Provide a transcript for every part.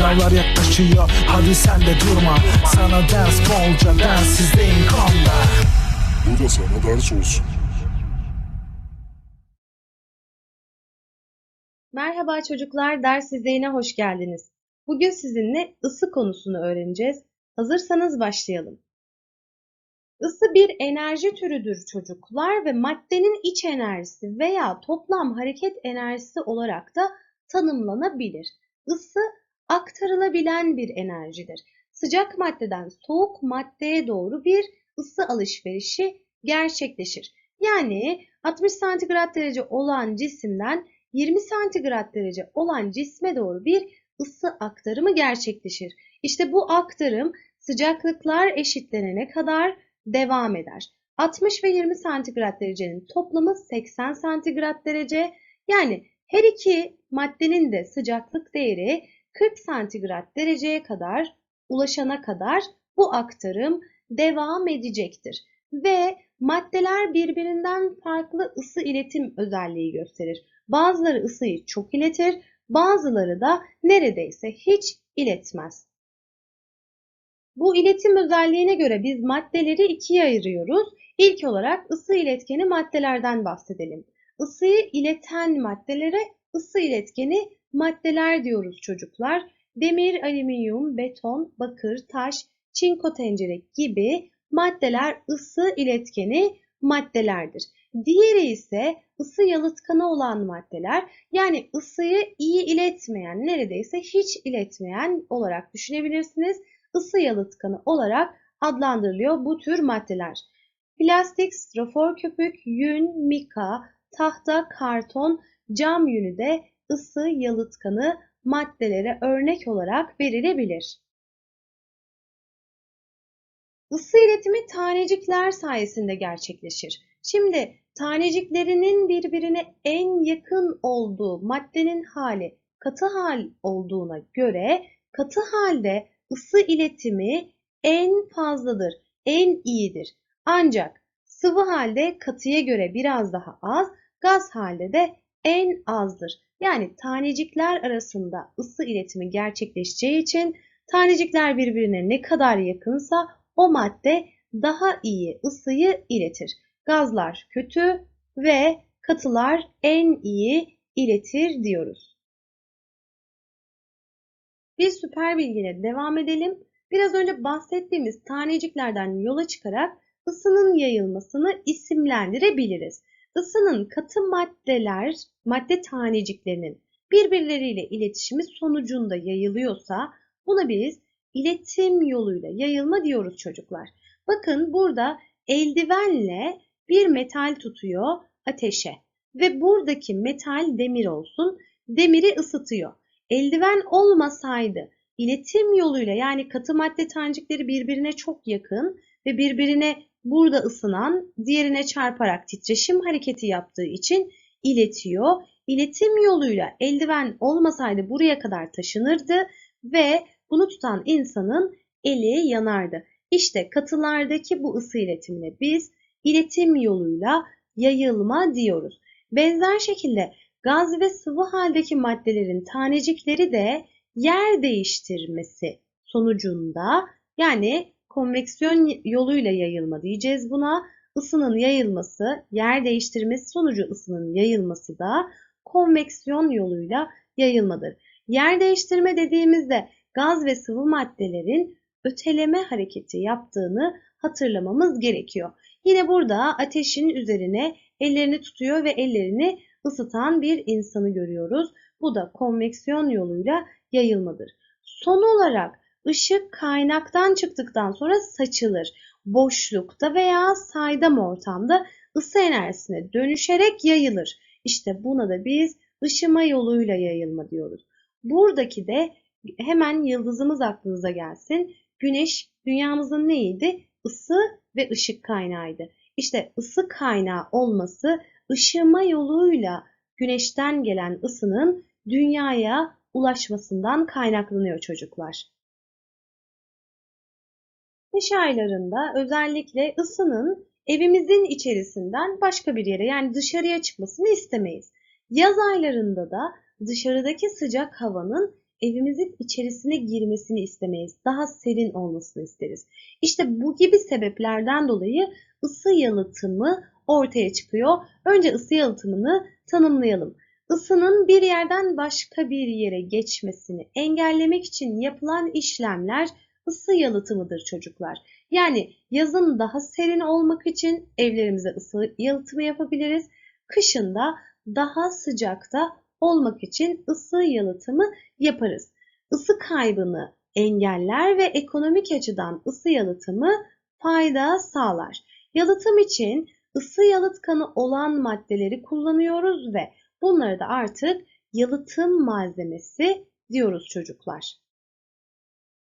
Sınavlar yaklaşıyor hadi sen de durma Sana ders bolca densizliğin konda Bu da sana ders olsun. Merhaba çocuklar, ders izleyine hoş geldiniz. Bugün sizinle ısı konusunu öğreneceğiz. Hazırsanız başlayalım. Isı bir enerji türüdür çocuklar ve maddenin iç enerjisi veya toplam hareket enerjisi olarak da tanımlanabilir. Isı aktarılabilen bir enerjidir. Sıcak maddeden soğuk maddeye doğru bir ısı alışverişi gerçekleşir. Yani 60 santigrat derece olan cisimden 20 santigrat derece olan cisme doğru bir ısı aktarımı gerçekleşir. İşte bu aktarım sıcaklıklar eşitlenene kadar devam eder. 60 ve 20 santigrat derecenin toplamı 80 santigrat derece. Yani her iki maddenin de sıcaklık değeri 40 santigrat dereceye kadar ulaşana kadar bu aktarım devam edecektir. Ve maddeler birbirinden farklı ısı iletim özelliği gösterir. Bazıları ısıyı çok iletir, bazıları da neredeyse hiç iletmez. Bu iletim özelliğine göre biz maddeleri ikiye ayırıyoruz. İlk olarak ısı iletkeni maddelerden bahsedelim. Isıyı ileten maddelere ısı iletkeni maddeler diyoruz çocuklar. Demir, alüminyum, beton, bakır, taş, çinko tencere gibi maddeler ısı iletkeni maddelerdir. Diğeri ise ısı yalıtkanı olan maddeler yani ısıyı iyi iletmeyen neredeyse hiç iletmeyen olarak düşünebilirsiniz. Isı yalıtkanı olarak adlandırılıyor bu tür maddeler. Plastik, strafor köpük, yün, mika, tahta, karton, cam yünü de ısı yalıtkanı maddelere örnek olarak verilebilir. Isı iletimi tanecikler sayesinde gerçekleşir. Şimdi taneciklerinin birbirine en yakın olduğu maddenin hali katı hal olduğuna göre katı halde ısı iletimi en fazladır, en iyidir. Ancak sıvı halde katıya göre biraz daha az, gaz halde de en azdır. Yani tanecikler arasında ısı iletimi gerçekleşeceği için tanecikler birbirine ne kadar yakınsa o madde daha iyi ısıyı iletir. Gazlar kötü ve katılar en iyi iletir diyoruz. Bir süper bilgiyle devam edelim. Biraz önce bahsettiğimiz taneciklerden yola çıkarak ısının yayılmasını isimlendirebiliriz. Isının katı maddeler, madde taneciklerinin birbirleriyle iletişimi sonucunda yayılıyorsa buna biz iletim yoluyla yayılma diyoruz çocuklar. Bakın burada eldivenle bir metal tutuyor ateşe ve buradaki metal demir olsun. Demiri ısıtıyor. Eldiven olmasaydı iletim yoluyla yani katı madde tanecikleri birbirine çok yakın ve birbirine burada ısınan diğerine çarparak titreşim hareketi yaptığı için iletiyor. İletim yoluyla eldiven olmasaydı buraya kadar taşınırdı ve bunu tutan insanın eli yanardı. İşte katılardaki bu ısı iletimine biz iletim yoluyla yayılma diyoruz. Benzer şekilde gaz ve sıvı haldeki maddelerin tanecikleri de yer değiştirmesi sonucunda yani konveksiyon yoluyla yayılma diyeceğiz buna. Isının yayılması, yer değiştirmesi sonucu ısının yayılması da konveksiyon yoluyla yayılmadır. Yer değiştirme dediğimizde gaz ve sıvı maddelerin öteleme hareketi yaptığını hatırlamamız gerekiyor. Yine burada ateşin üzerine ellerini tutuyor ve ellerini ısıtan bir insanı görüyoruz. Bu da konveksiyon yoluyla yayılmadır. Son olarak ışık kaynaktan çıktıktan sonra saçılır. Boşlukta veya saydam ortamda ısı enerjisine dönüşerek yayılır. İşte buna da biz ışıma yoluyla yayılma diyoruz. Buradaki de hemen yıldızımız aklınıza gelsin. Güneş dünyamızın neydi? Isı ve ışık kaynağıydı. İşte ısı kaynağı olması ışıma yoluyla güneşten gelen ısının dünyaya ulaşmasından kaynaklanıyor çocuklar. Kış aylarında özellikle ısının evimizin içerisinden başka bir yere yani dışarıya çıkmasını istemeyiz. Yaz aylarında da dışarıdaki sıcak havanın evimizin içerisine girmesini istemeyiz. Daha serin olmasını isteriz. İşte bu gibi sebeplerden dolayı ısı yalıtımı ortaya çıkıyor. Önce ısı yalıtımını tanımlayalım. Isının bir yerden başka bir yere geçmesini engellemek için yapılan işlemler ısı yalıtımıdır çocuklar. Yani yazın daha serin olmak için evlerimize ısı yalıtımı yapabiliriz. Kışın da daha sıcakta olmak için ısı yalıtımı yaparız. Isı kaybını engeller ve ekonomik açıdan ısı yalıtımı fayda sağlar. Yalıtım için ısı yalıtkanı olan maddeleri kullanıyoruz ve bunları da artık yalıtım malzemesi diyoruz çocuklar.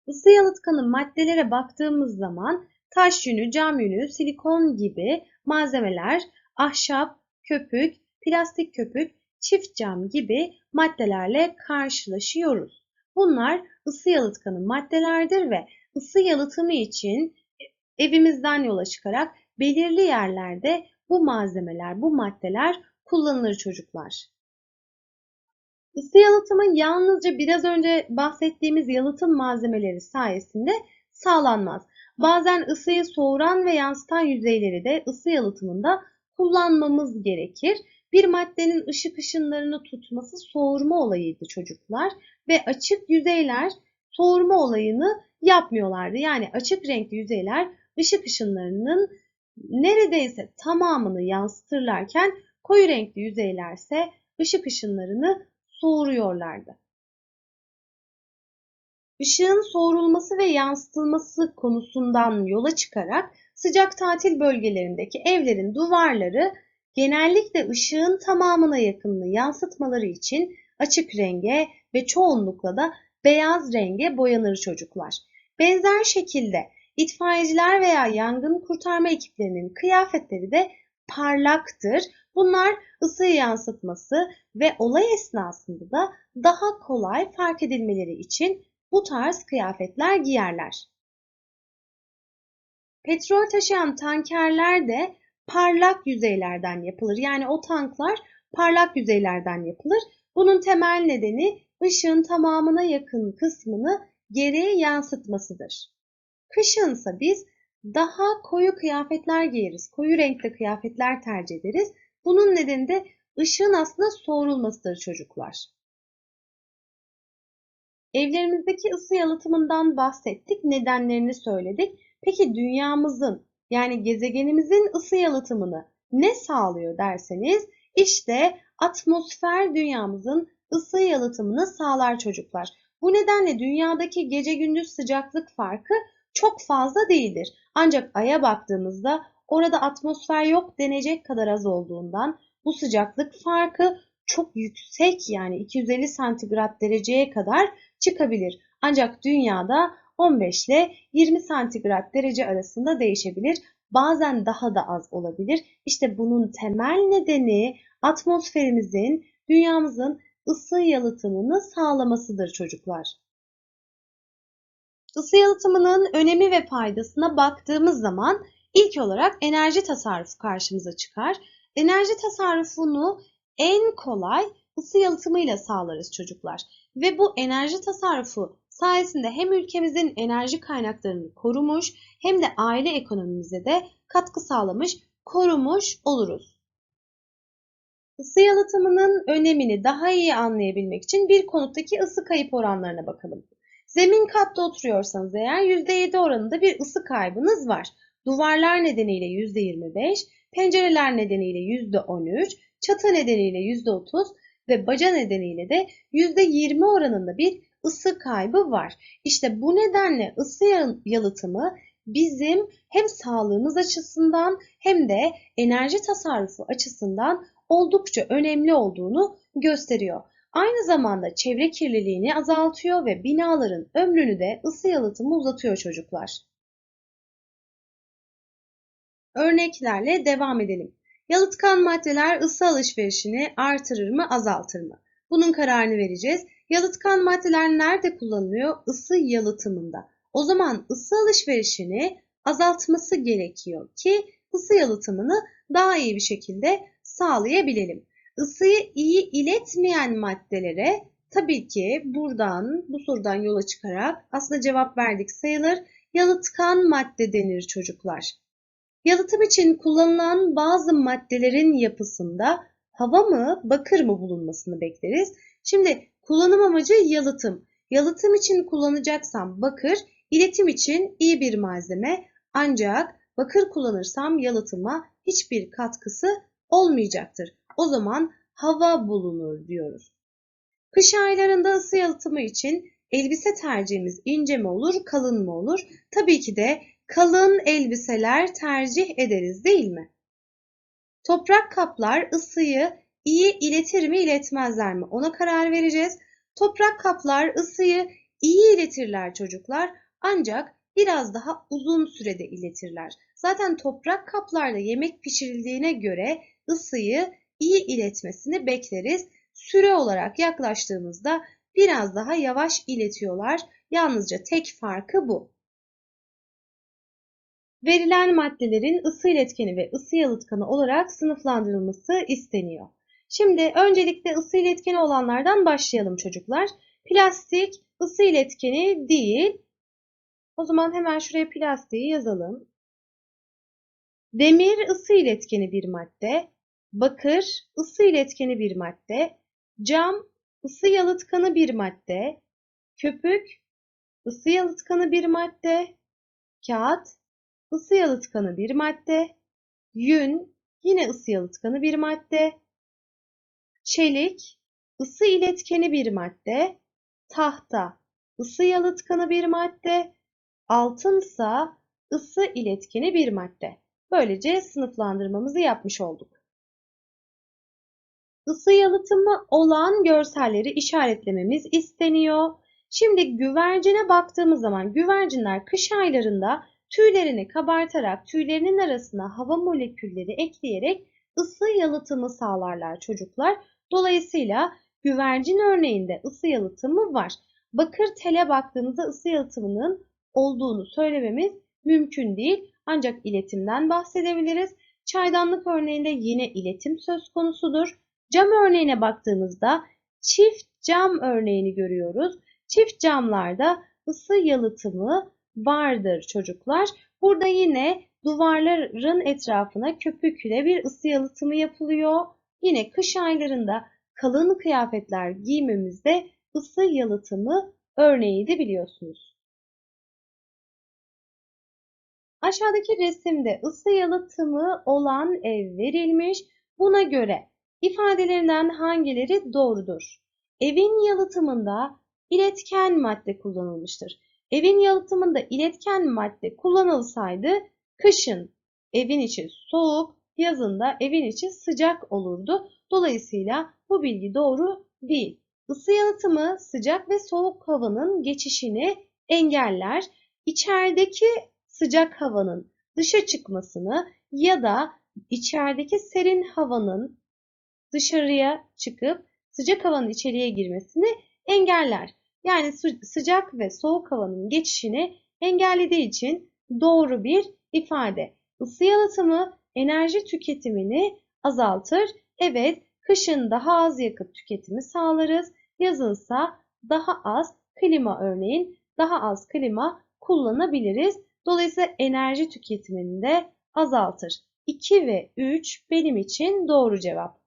Isı yalıtkanı maddelere baktığımız zaman taş yünü, cam yünü, silikon gibi malzemeler, ahşap, köpük, plastik köpük, çift cam gibi maddelerle karşılaşıyoruz. Bunlar ısı yalıtkanı maddelerdir ve ısı yalıtımı için evimizden yola çıkarak belirli yerlerde bu malzemeler, bu maddeler kullanılır çocuklar. Isı yalıtımı yalnızca biraz önce bahsettiğimiz yalıtım malzemeleri sayesinde sağlanmaz. Bazen ısıyı soğuran ve yansıtan yüzeyleri de ısı yalıtımında kullanmamız gerekir. Bir maddenin ışık ışınlarını tutması soğurma olayıydı çocuklar ve açık yüzeyler soğurma olayını yapmıyorlardı. Yani açık renkli yüzeyler ışık ışınlarının neredeyse tamamını yansıtırlarken koyu renkli yüzeylerse ışık ışınlarını soğuruyorlardı. Işığın soğurulması ve yansıtılması konusundan yola çıkarak sıcak tatil bölgelerindeki evlerin duvarları genellikle ışığın tamamına yakınını yansıtmaları için açık renge ve çoğunlukla da beyaz renge boyanır çocuklar. Benzer şekilde itfaiyeciler veya yangın kurtarma ekiplerinin kıyafetleri de parlaktır. Bunlar ısıyı yansıtması ve olay esnasında da daha kolay fark edilmeleri için bu tarz kıyafetler giyerler. Petrol taşıyan tankerler de parlak yüzeylerden yapılır. Yani o tanklar parlak yüzeylerden yapılır. Bunun temel nedeni ışığın tamamına yakın kısmını geriye yansıtmasıdır. Kışınsa biz daha koyu kıyafetler giyeriz. Koyu renkli kıyafetler tercih ederiz. Bunun nedeni de ışığın aslında soğurulmasıdır çocuklar. Evlerimizdeki ısı yalıtımından bahsettik, nedenlerini söyledik. Peki dünyamızın yani gezegenimizin ısı yalıtımını ne sağlıyor derseniz işte atmosfer dünyamızın ısı yalıtımını sağlar çocuklar. Bu nedenle dünyadaki gece gündüz sıcaklık farkı çok fazla değildir. Ancak aya baktığımızda orada atmosfer yok denecek kadar az olduğundan bu sıcaklık farkı çok yüksek yani 250 santigrat dereceye kadar çıkabilir. Ancak dünyada 15 ile 20 santigrat derece arasında değişebilir. Bazen daha da az olabilir. İşte bunun temel nedeni atmosferimizin dünyamızın ısı yalıtımını sağlamasıdır çocuklar. Isı yalıtımının önemi ve faydasına baktığımız zaman ilk olarak enerji tasarrufu karşımıza çıkar. Enerji tasarrufunu en kolay ısı yalıtımıyla sağlarız çocuklar. Ve bu enerji tasarrufu sayesinde hem ülkemizin enerji kaynaklarını korumuş hem de aile ekonomimize de katkı sağlamış, korumuş oluruz. Isı yalıtımının önemini daha iyi anlayabilmek için bir konuttaki ısı kayıp oranlarına bakalım. Zemin katta oturuyorsanız eğer %7 oranında bir ısı kaybınız var. Duvarlar nedeniyle %25, pencereler nedeniyle %13, çatı nedeniyle %30 ve baca nedeniyle de %20 oranında bir ısı kaybı var. İşte bu nedenle ısı yalıtımı bizim hem sağlığımız açısından hem de enerji tasarrufu açısından oldukça önemli olduğunu gösteriyor. Aynı zamanda çevre kirliliğini azaltıyor ve binaların ömrünü de ısı yalıtımı uzatıyor çocuklar. Örneklerle devam edelim. Yalıtkan maddeler ısı alışverişini artırır mı, azaltır mı? Bunun kararını vereceğiz. Yalıtkan maddeler nerede kullanılıyor? Isı yalıtımında. O zaman ısı alışverişini azaltması gerekiyor ki ısı yalıtımını daha iyi bir şekilde sağlayabilelim. Isıyı iyi iletmeyen maddelere Tabii ki buradan, bu sorudan yola çıkarak aslında cevap verdik sayılır. Yalıtkan madde denir çocuklar. Yalıtım için kullanılan bazı maddelerin yapısında hava mı, bakır mı bulunmasını bekleriz. Şimdi kullanım amacı yalıtım. Yalıtım için kullanacaksam bakır, iletim için iyi bir malzeme ancak bakır kullanırsam yalıtıma hiçbir katkısı olmayacaktır. O zaman hava bulunur diyoruz. Kış aylarında ısı yalıtımı için elbise tercihimiz ince mi olur, kalın mı olur? Tabii ki de kalın elbiseler tercih ederiz değil mi? Toprak kaplar ısıyı iyi iletir mi, iletmezler mi? Ona karar vereceğiz. Toprak kaplar ısıyı iyi iletirler çocuklar ancak biraz daha uzun sürede iletirler. Zaten toprak kaplarda yemek pişirildiğine göre ısıyı iyi iletmesini bekleriz. Süre olarak yaklaştığımızda biraz daha yavaş iletiyorlar. Yalnızca tek farkı bu. Verilen maddelerin ısı iletkeni ve ısı yalıtkanı olarak sınıflandırılması isteniyor. Şimdi öncelikle ısı iletkeni olanlardan başlayalım çocuklar. Plastik ısı iletkeni değil. O zaman hemen şuraya plastiği yazalım. Demir ısı iletkeni bir madde. Bakır ısı iletkeni bir madde. Cam ısı yalıtkanı bir madde. Köpük ısı yalıtkanı bir madde. Kağıt ısı yalıtkanı bir madde. Yün yine ısı yalıtkanı bir madde. Çelik ısı iletkeni bir madde. Tahta ısı yalıtkanı bir madde. Altınsa ısı iletkeni bir madde. Böylece sınıflandırmamızı yapmış olduk. Isı yalıtımı olan görselleri işaretlememiz isteniyor. Şimdi güvercine baktığımız zaman güvercinler kış aylarında tüylerini kabartarak tüylerinin arasına hava molekülleri ekleyerek ısı yalıtımı sağlarlar çocuklar. Dolayısıyla güvercin örneğinde ısı yalıtımı var. Bakır tele baktığımızda ısı yalıtımının olduğunu söylememiz mümkün değil. Ancak iletimden bahsedebiliriz. Çaydanlık örneğinde yine iletim söz konusudur. Cam örneğine baktığımızda çift cam örneğini görüyoruz. Çift camlarda ısı yalıtımı vardır çocuklar. Burada yine duvarların etrafına köpükle bir ısı yalıtımı yapılıyor. Yine kış aylarında kalın kıyafetler giymemizde ısı yalıtımı örneğiydi biliyorsunuz. Aşağıdaki resimde ısı yalıtımı olan ev verilmiş. Buna göre ifadelerinden hangileri doğrudur? Evin yalıtımında iletken madde kullanılmıştır. Evin yalıtımında iletken madde kullanılsaydı kışın evin içi soğuk, yazında evin içi sıcak olurdu. Dolayısıyla bu bilgi doğru değil. Isı yalıtımı sıcak ve soğuk havanın geçişini engeller. İçerideki sıcak havanın dışa çıkmasını ya da içerideki serin havanın dışarıya çıkıp sıcak havanın içeriye girmesini engeller. Yani sıcak ve soğuk havanın geçişini engellediği için doğru bir ifade. Isı yalıtımı enerji tüketimini azaltır. Evet, kışın daha az yakıt tüketimi sağlarız. Yazınsa daha az klima örneğin daha az klima kullanabiliriz. Dolayısıyla enerji tüketimini de azaltır. 2 ve 3 benim için doğru cevap.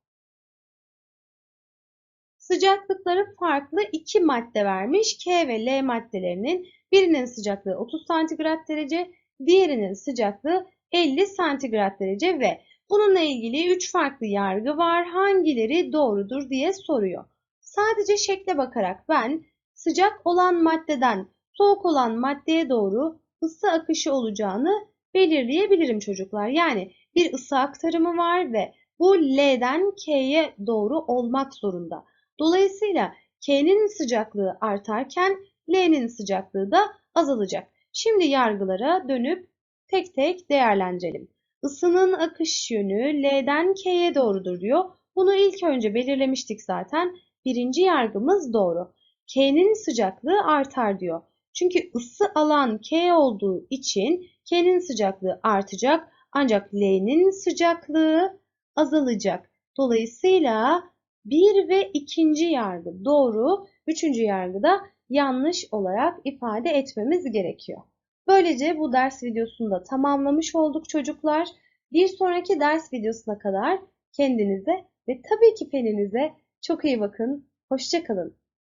Sıcaklıkları farklı iki madde vermiş. K ve L maddelerinin birinin sıcaklığı 30 santigrat derece, diğerinin sıcaklığı 50 santigrat derece ve bununla ilgili 3 farklı yargı var. Hangileri doğrudur diye soruyor. Sadece şekle bakarak ben sıcak olan maddeden soğuk olan maddeye doğru ısı akışı olacağını belirleyebilirim çocuklar. Yani bir ısı aktarımı var ve bu L'den K'ye doğru olmak zorunda. Dolayısıyla K'nin sıcaklığı artarken L'nin sıcaklığı da azalacak. Şimdi yargılara dönüp tek tek değerlendirelim. Isının akış yönü L'den K'ye doğrudur diyor. Bunu ilk önce belirlemiştik zaten. Birinci yargımız doğru. K'nin sıcaklığı artar diyor. Çünkü ısı alan K olduğu için K'nin sıcaklığı artacak ancak L'nin sıcaklığı azalacak. Dolayısıyla bir ve ikinci yargı doğru üçüncü yargıda yanlış olarak ifade etmemiz gerekiyor. Böylece bu ders videosunu da tamamlamış olduk çocuklar. Bir sonraki ders videosuna kadar kendinize ve tabii ki feninize çok iyi bakın. Hoşça kalın.